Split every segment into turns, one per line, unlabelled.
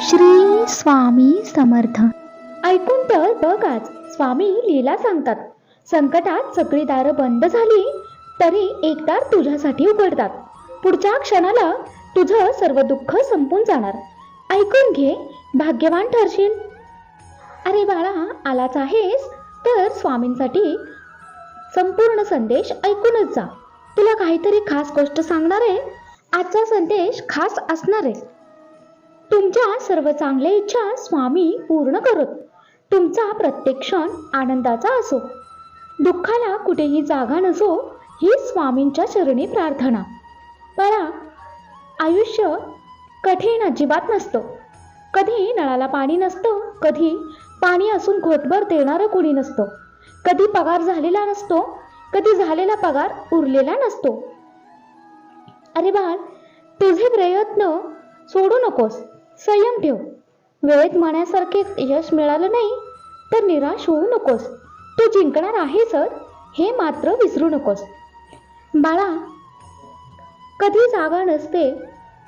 श्री स्वामी समर्थ.
ऐकून तर बघ आज स्वामी लीला सांगतात. संकटात सगळी दारं बंद झाली तरी एक दार तुझ्यासाठी उघडतात. पुढच्या क्षणाला तुझं सर्व दुःख संपून जाणार. ऐकून घे भाग्यवान ठरशील. अरे बाळा आलाच आहेस? तर स्वामींसाठी संपूर्ण संदेश ऐकूनच जा. तुला काहीतरी खास गोष्ट सांगणार आहे आजचा संदेश खास असणार. आहे तुमच्या सर्व चांगल्या इच्छा स्वामी पूर्ण करत. तुमचा प्रत्येक क्षण आनंदाचा असो. दुःखाला कुठेही जागा नसो ही स्वामींच्या चरणी प्रार्थना. परा आयुष्य कठीण अजिबात नसतं. कधी नळाला पाणी नसतं कधी पाणी असून घोटभर देणारं कोणी नसतं. कधी पगार झालेला नसतो कधी झालेला पगार उरलेला नसतो. अरे बाळ तुझे प्रयत्न सोडू नकोस. संयम ठेव. वेळेत मनासारखे यश मिळालं नाही तर निराश होऊ नकोस. तू जिंकणार आहेस हे? मात्र विसरू नकोस. बाळा कधी जागा नसते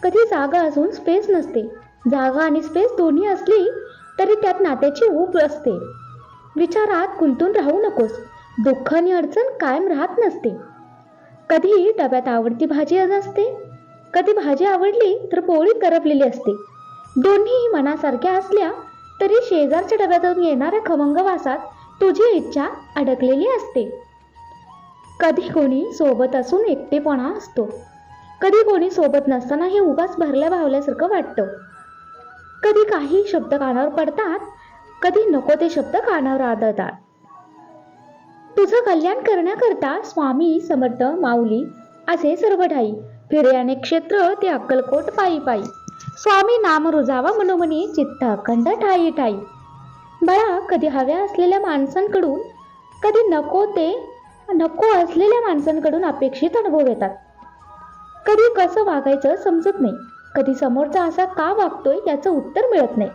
कधी जागा असून स्पेस नसते. जागा आणि स्पेस दोन्ही असली तरी त्यात नात्याची ऊब असते. विचारात गुंतून राहू नकोस. दुःख आणि अडचण कायम राहत नसते. कधी डब्यात आवडती भाजी नसते कधी भाजी आवडली तर पोळी करपलेली असते. दोन्हीही मनासारख्या असल्या तरी शेजारच्या डब्यातून येणाऱ्या खमंग वासात तुझी इच्छा अडकलेली असते. कधी कोणी सोबत असून एकटेपणा असतो. कधी कोणी सोबत नसताना हे उगाच भरल्या भावल्यासारखं वाटतं. कधी काही शब्द कानावर पडतात कधी नको ते शब्द कानावर आदळतात. तुझं कल्याण करण्याकरता स्वामी समर्थ माऊली असे सर्व ठाई. फिर्याने क्षेत्र ते अक्कलकोट पायी पायी. स्वामी नाम रुजावा मनोमनी चित्त अखंड ठाई ठाई. बाळा कधी हव्या असलेल्या माणसांकडून कधी नको ते नको असलेल्या माणसांकडून अपेक्षित अनुभव येतात. कधी कसं वागायचं समजत नाही. कधी समोरचा असा का वागतोय याचं उत्तर मिळत नाही.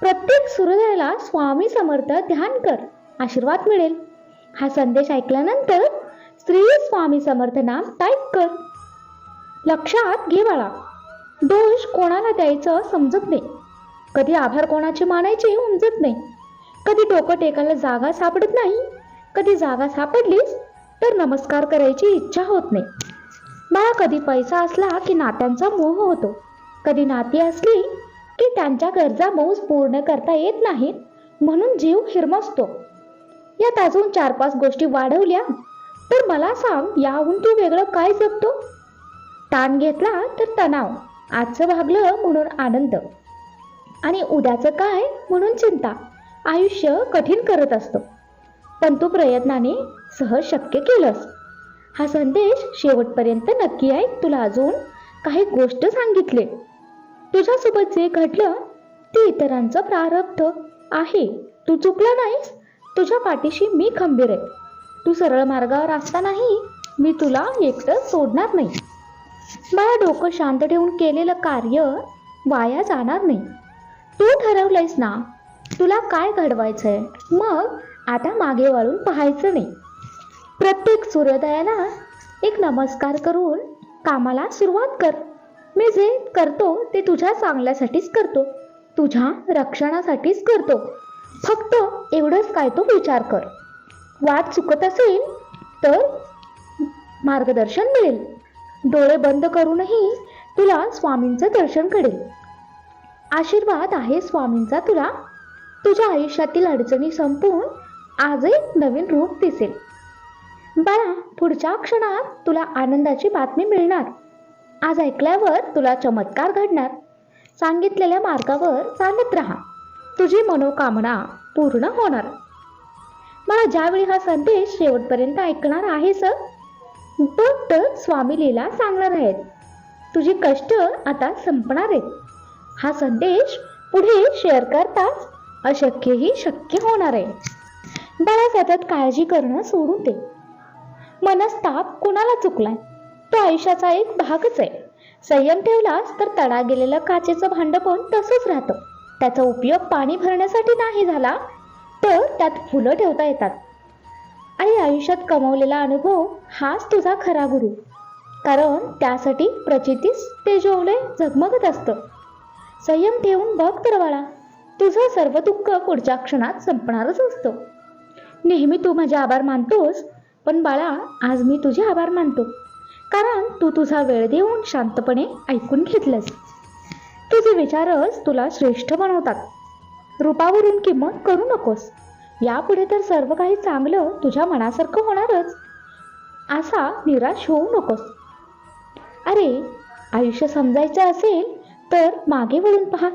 प्रत्येक सूर्योदयाला स्वामी समर्थ ध्यान कर आशीर्वाद मिळेल. हा संदेश ऐकल्यानंतर श्री स्वामी समर्थ नाम टाईप कर. लक्षात घे बाळा. दोष कोणाला द्यायचं समजत नाही. कधी आभार कोणाचे मानायचे उमजत नाही. कधी डोकं टेकायला जागा सापडत नाही. कधी जागा सापडलीच तर नमस्कार करायची इच्छा होत नाही. बाळा कधी पैसा असला की नात्यांचा मोह होतो. कधी नाती असली की त्यांच्या गरजा मौज पूर्ण करता येत नाहीत म्हणून जीव हिरमसतो. यात अजून चार पाच गोष्टी वाढवल्या तर मला सांग याहून तू वेगळं काय जगतो? ताण घेतला तर तणाव. आजचं भागलं म्हणून आनंद. आणि उद्याचं काय म्हणून चिंता. आयुष्य कठीण करत असतं. पण तू प्रयत्नाने सहज शक्य केलंस. हा संदेश शेवटपर्यंत नक्की आहे तुला अजून काही गोष्ट सांगितले. तुझ्यासोबत जे घडलं ते इतरांचं प्रारब्ध आहे. तू चुकला नाहीस. तुझ्या पाठीशी मी खंबीर आहे. तू सरळ मार्गावर असतानाही मी तुला एकटं सोडणार नाही. मला डोकं शांत ठेवून केलेलं कार्य वाया जाणार नाही. तू ठरवलंयस ना तुला काय घडवायचंय? मग आता मागे वळून पाहायचं नाही. प्रत्येक सूर्योदयाला एक नमस्कार करून कामाला सुरुवात कर. मी जे करतो ते तुझ्या चांगल्यासाठीच करतो. तुझ्या रक्षणासाठीच करतो. फक्त एवढंच काय तो विचार कर. वाट चुकत असेल तर मार्गदर्शन मिळेल. डोळे बंद करूनही तुला स्वामींचं दर्शन घडेल. आशीर्वाद आहे स्वामींचा तुला. तुझ्या आयुष्यातील अडचणी संपून आजही नवीन रूप दिसेल. बाळा पुढच्या क्षणात तुला आनंदाची बातमी मिळणार. आज ऐकल्यावर तुला चमत्कार घडणार. सांगितलेल्या मार्गावर चालत राहा. तुझी मनोकामना पूर्ण होणार. मला ज्यावेळी हा संदेश शेवटपर्यंत ऐकणार आहे सर तर स्वामिलीला सांगणार आहेत. तुझी कष्ट आता संपणार आहेत. हा संदेश पुढे शेअर करताच अशक्यही शक्य होणार आहे. बाळा सतत काळजी करणं सोडून दे. मनस्ताप कुणाला चुकलाय? तो आयुष्याचा एक भागच आहे. संयम ठेवलास तर तडा गेलेलं काचेचं भांड पण तसंच राहतं. त्याचा उपयोग पाणी भरण्यासाठी नाही झाला तर त्यात फुलं ठेवता येतात. आणि आयुष्यात कमवलेला अनुभव हाच तुझा खरा गुरु. कारण त्यासाठी प्रचितीच ते जेवले झगमगत असतं. संयम ठेवून बघ तर बाळा तुझं सर्व दुःख पुढच्या क्षणात संपणारच असतं. नेहमी तू माझे आभार मानतोस पण बाळा आज मी तुझे आभार मानतो. कारण तू तुझा वेळ देऊन शांतपणे ऐकून घेतलंस. तुझे विचारच तुला श्रेष्ठ बनवतात. रूपावरून किंमत करू नकोस. यापुढे तर सर्व काही चांगलं तुझ्या मनासारखं होणारच. असा निराश होऊ नकोस. अरे आयुष्य समजायचं असेल तर मागे वळून पहा.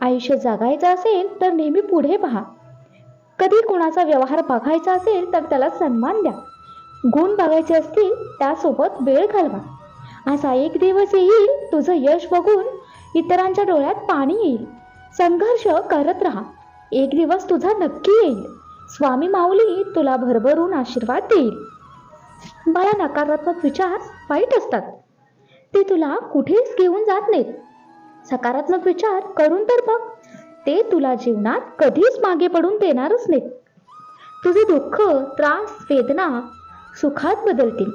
आयुष्य जगायचं असेल तर नेहमी पुढे पहा. कधी कोणाचा व्यवहार बघायचा असेल तर त्याला सन्मान द्या. गुण बघायचे असतील त्यासोबत वेळ घालवा. असा एक दिवस येईल तुझं यश बघून इतरांच्या डोळ्यात पाणी येईल. संघर्ष करत राहा. एक दिवस तुझा नक्की येईल. स्वामी माऊली तुला भरभरून आशीर्वाद देईल. बाळा नकारात्मक विचार वाईट असतात. ते तुला कुठेच घेऊन जात नाहीत. सकारात्मक विचार करून तर बघ ते तुला जीवनात कधीच मागे पडून देणारच नाहीत. तुझे दुःख त्रास वेदना सुखात बदलतील.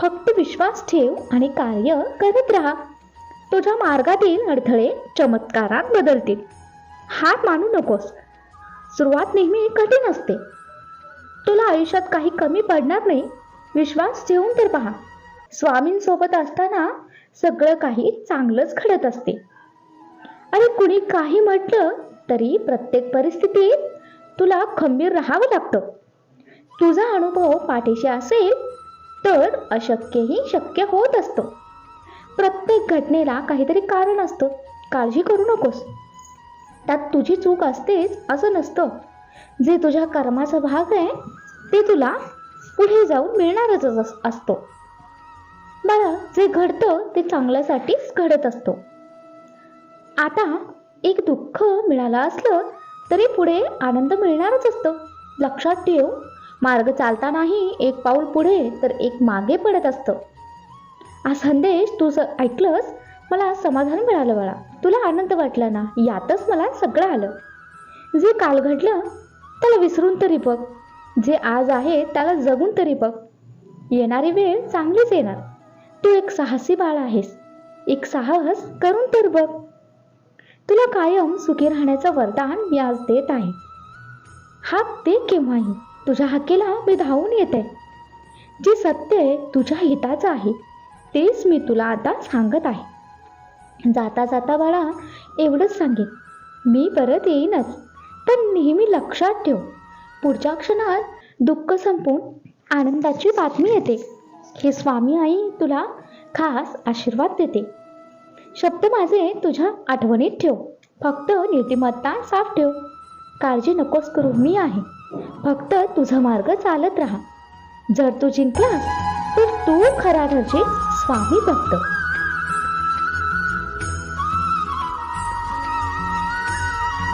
फक्त विश्वास ठेव आणि कार्य करत राहा. तुझ्या मार्गातील अडथळे चमत्कारात बदलतील. हात मानू नकोस. सुरुवात नेहमी कठीण असते. तुला आयुष्यात काही कमी पडणार नाही. विश्वास ठेवून तर पहा. स्वामींसोबत असताना सगळं काही चांगलंच घडत असते. अरे कुणी काही म्हटलं तरी प्रत्येक परिस्थितीत तुला खंबीर राहावं लागतं. तुझा अनुभव पाठीशी असेल तर अशक्यही शक्य होत असतं. प्रत्येक घटनेला काहीतरी कारण असतं. काळजी करू नकोस. त्यात तुझी चूक असतेच असं नसतं. जे तुझ्या कर्माचा भाग आहे ते तुला पुढे जाऊन मिळणारच अस- असतो. मला जे घडतं ते चांगल्यासाठीच घडत असतो. आता एक दुःख मिळालं असलं तरी पुढे आनंद मिळणारच असतो. लक्षात ठेव मार्ग चालतानाही एक पाऊल पुढे तर एक मागे पडत असतं. हा संदेश तू ऐकलंस? मला समाधान मिळालं बाळा. तुला आनंद वाटला ना? यातच मला सगळं आलं. जे काल घडलं त्याला विसरून तरी बघ. जे आज आहे त्याला जगून तरी बघ. येणारी वेळ चांगलीच येणार. तू एक साहसी बाळ आहेस. एक साहस करून तर बघ. तुला कायम सुखी राहण्याचं वरदान मी आज देत आहे. हात दे केव्हाही. तुझ्या हाकेला मी धावून येते. जे सत्य आहे तुझ्या हिताचं आहे. तेच मी तुला आता सांगत आहे. जाता जाता बाळा एवढंच सांगेन. मी परत येईनच पण नेहमी लक्षात ठेव. पुढच्या क्षणात दुःख संपून आनंदाची बातमी येते. हे स्वामी आई तुला खास आशीर्वाद देते. शब्द माझे तुझ्या आठवणीत ठेव. फक्त नीतिमत्ता साफ ठेव. काळजी नकोस करू मी आहे. फक्त तुझा मार्ग चालत राहा. जर तू जिंकलास तर तू खरा ठरशील स्वामी भक्त.